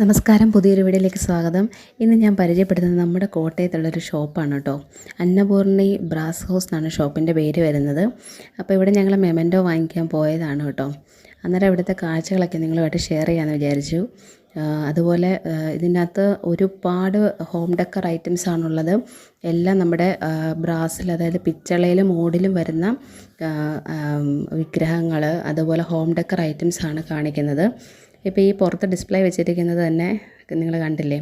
നമസ്കാരം പുതിയൊരു വീഡിയോയിലേക്ക് സ്വാഗതം. ഇന്ന് ഞാൻ പരിചയപ്പെടുത്തുന്നത് നമ്മുടെ കോട്ടയത്തുള്ളൊരു ഷോപ്പാണ് കേട്ടോ. അന്നപൂർണി ബ്രാസ് ഹൗസ് എന്നാണ് ഷോപ്പിന്റെ പേര് വരുന്നത്. അപ്പോൾ ഇവിടെ ഞങ്ങൾ മെമന്റോ വാങ്ങിക്കാൻ പോയതാണ് കേട്ടോ. അന്നേരം ഇവിടുത്തെ കാഴ്ചകളൊക്കെ നിങ്ങളുമായിട്ട് ഷെയർ ചെയ്യാമെന്ന് വിചാരിച്ചു. അതുപോലെ ഇതിനകത്ത് ഒരുപാട് ഹോം ഡെക്കർ ഐറ്റംസ് ആണുള്ളത്. എല്ലാം നമ്മുടെ ബ്രാസിൽ അതായത് പിച്ചളയിലും ഓടിലും വരുന്ന വിഗ്രഹങ്ങൾ അതുപോലെ ഹോം ഡെക്കർ ഐറ്റംസ് ആണ് കാണിക്കുന്നത്. ഇപ്പോൾ ഈ പുറത്ത് ഡിസ്പ്ലേ വെച്ചിരിക്കുന്നത് തന്നെ നിങ്ങൾ കണ്ടില്ലേ?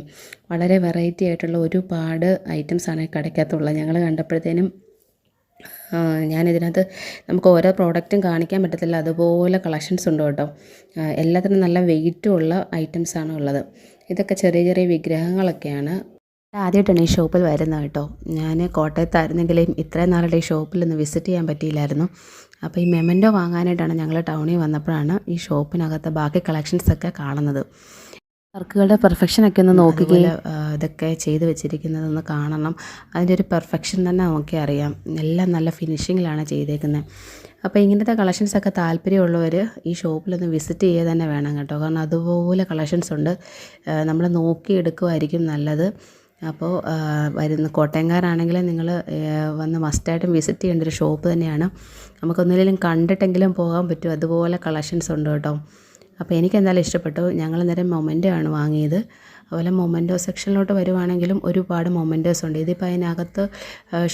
വളരെ വെറൈറ്റി ആയിട്ടുള്ള ഒരുപാട് ഐറ്റംസാണ് കടയ്ക്കകത്തുള്ളത്. ഞങ്ങൾ കണ്ടപ്പോഴത്തേനും ഞാനിതിനകത്ത് നമുക്ക് ഓരോ പ്രോഡക്റ്റും കാണിക്കാൻ പറ്റത്തില്ല. അതുപോലെ കളക്ഷൻസ് ഉണ്ട് കേട്ടോ. എല്ലാത്തിനും നല്ല വെയിറ്റും ഉള്ള ഐറ്റംസാണ് ഉള്ളത്. ഇതൊക്കെ ചെറിയ ചെറിയ വിഗ്രഹങ്ങളൊക്കെയാണ്. ആദ്യമായിട്ടാണ് ഈ ഷോപ്പിൽ വരുന്നത് കേട്ടോ. ഞാൻ കോട്ടയത്തായിരുന്നെങ്കിലും ഇത്രയും നാളുടെ ഈ ഷോപ്പിലൊന്ന് വിസിറ്റ് ചെയ്യാൻ പറ്റിയില്ലായിരുന്നു. അപ്പോൾ ഈ മെമന്റോ വാങ്ങാനായിട്ടാണ് ഞങ്ങൾ ടൗണിൽ വന്നപ്പോഴാണ് ഈ ഷോപ്പിനകത്ത് ബാക്കി കളക്ഷൻസ് ഒക്കെ കാണുന്നത്. വർക്കുകളുടെ പെർഫെക്ഷനൊക്കെ ഒന്ന് നോക്കുകയും ഇതൊക്കെ ചെയ്ത് വെച്ചിരിക്കുന്നതൊന്ന് കാണണം. അതിന്റെ ഒരു പെർഫെക്ഷൻ തന്നെ നോക്കി അറിയാം. എല്ലാം നല്ല ഫിനിഷിങ്ങിലാണ് ചെയ്തേക്കുന്നത് അപ്പോൾ ഇങ്ങനത്തെ കളക്ഷൻസൊക്കെ താല്പര്യമുള്ളവർ ഈ ഷോപ്പിലൊന്ന് വിസിറ്റ് ചെയ്യുക തന്നെ വേണം കേട്ടോ. കാരണം അതുപോലെ കളക്ഷൻസ് ഉണ്ട്. നമ്മൾ നോക്കിയെടുക്കുമായിരിക്കും നല്ലത്. അപ്പോൾ വരുന്ന കോട്ടയംകാരാണെങ്കിൽ നിങ്ങൾ വന്ന് മസ്റ്റായിട്ടും വിസിറ്റ് ചെയ്യേണ്ട ഒരു ഷോപ്പ് തന്നെയാണ്. നമുക്കൊന്നില്ലെങ്കിലും കണ്ടിട്ടെങ്കിലും പോകാൻ പറ്റും. അതുപോലെ കളക്ഷൻസ് ഉണ്ട് കേട്ടോ. അപ്പോൾ എനിക്കെന്തായാലും ഇഷ്ടപ്പെട്ടു. ഞങ്ങൾ നേരം മൊമെന്റോ ആണ് വാങ്ങിയത്. അതുപോലെ മൊമെന്റോ സെക്ഷനിലോട്ട് വരുവാണെങ്കിലും ഒരുപാട് മൊമെന്റോസ് ഉണ്ട്. ഇതിപ്പോൾ അതിനകത്ത്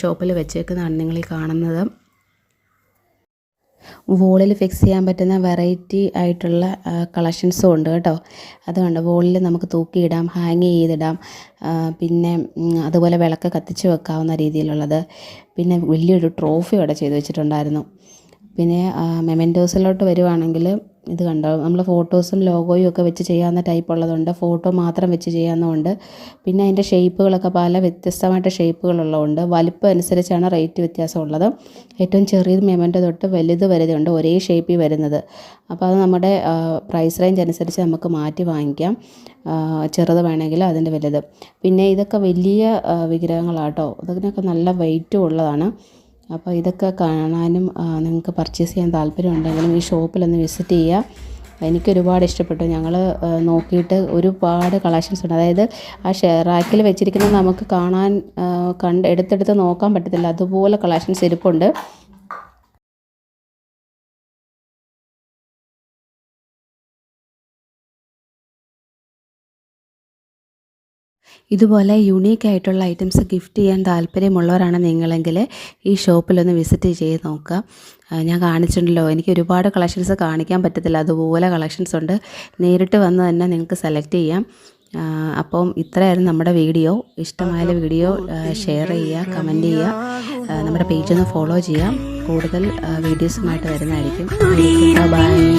ഷോപ്പിൽ വെച്ചേക്കുന്നതാണ് നിങ്ങൾ ഈ കാണുന്നത്. വോളിൽ ഫിക്സ് ചെയ്യാൻ പറ്റുന്ന വെറൈറ്റി ആയിട്ടുള്ള കളക്ഷൻസും ഉണ്ട് കേട്ടോ. അതുകൊണ്ട് വോളിൽ നമുക്ക് തൂക്കിയിടാം ഹാങ് ചെയ്തിടാം പിന്നെ അതുപോലെ വിളക്ക് കത്തിച്ച് വെക്കാവുന്ന രീതിയിലുള്ളത്. പിന്നെ വലിയൊരു ട്രോഫി അവിടെ ചെയ്ത് വെച്ചിട്ടുണ്ടായിരുന്നു. പിന്നെ മെമെന്റോസിലോട്ട് വരുവാണെങ്കിൽ ഇത് കണ്ടോ? നമ്മൾ ഫോട്ടോസും ലോഗോയും ഒക്കെ വെച്ച് ചെയ്യാവുന്ന ടൈപ്പ് ഉള്ളതുണ്ട്. ഫോട്ടോ മാത്രം വെച്ച് ചെയ്യാവുന്നതുണ്ട്. പിന്നെ അതിന്റെ ഷേപ്പുകളൊക്കെ പല വ്യത്യസ്തമായിട്ട് ഷേപ്പുകളുള്ളതുണ്ട് വലിപ്പം അനുസരിച്ചാണ് റേറ്റ് വ്യത്യാസമുള്ളത്. ഏറ്റവും ചെറിയത് മെമന്റോ തൊട്ട് വലുത് വരെയുണ്ട് ഒരേ ഷേപ്പിൽ വരുന്നത്. അപ്പോൾ അത് നമ്മുടെ പ്രൈസ് റേഞ്ച് അനുസരിച്ച് നമുക്ക് മാറ്റി വാങ്ങിക്കാം. ചെറുത് വേണമെങ്കിൽ അതിന്റെ വലുത്. പിന്നെ ഇതൊക്കെ വലിയ വിഗ്രഹങ്ങളാട്ടോ. ഇതിനൊക്കെ നല്ല വെയിറ്റും ഉള്ളതാണ്. അപ്പോൾ ഇതൊക്കെ കാണാനും നിങ്ങൾക്ക് പർച്ചേസ് ചെയ്യാൻ താല്പര്യമുണ്ടെങ്കിലും ഈ ഷോപ്പിലൊന്ന് വിസിറ്റ് ചെയ്യുക എനിക്ക് ഒരുപാട് ഇഷ്ടപ്പെട്ടു. ഞങ്ങൾ നോക്കിയിട്ട് ഒരുപാട് കളക്ഷൻസ് ഉണ്ട്. അതായത് ആ റാക്കിൽ വെച്ചിരിക്കുന്നത് നമുക്ക് കാണാൻ കണ്ട് എടുത്തെടുത്ത് നോക്കാൻ പറ്റത്തില്ല. അതുപോലെ കളക്ഷൻസ് ഇരിപ്പുണ്ട്. ഇതുപോലെ യുണീക്ക് ആയിട്ടുള്ള ഐറ്റംസ് ഗിഫ്റ്റ് ചെയ്യാൻ താല്പര്യമുള്ളവരാണ് നിങ്ങളെങ്കിൽ ഈ ഷോപ്പിലൊന്ന് വിസിറ്റ് ചെയ്ത് നോക്കുക. ഞാൻ കാണിച്ചിട്ടുണ്ടല്ലോ എനിക്ക് ഒരുപാട് കളക്ഷൻസ് കാണിക്കാൻ പറ്റത്തില്ല. അതുപോലെ കളക്ഷൻസ് ഉണ്ട്. നേരിട്ട് വന്ന് തന്നെ നിങ്ങൾക്ക് സെലക്ട് ചെയ്യാം. അപ്പം ഇത്രയായിരുന്നു നമ്മുടെ വീഡിയോ. ഇഷ്ടമായ വീഡിയോ ഷെയർ ചെയ്യുക കമന്റ് ചെയ്യുക. നമ്മുടെ നമ്മുടെ പേജൊന്ന് ഫോളോ ചെയ്യാം കൂടുതൽ വീഡിയോസുമായിട്ട് വരുന്നതായിരിക്കും. ബൈ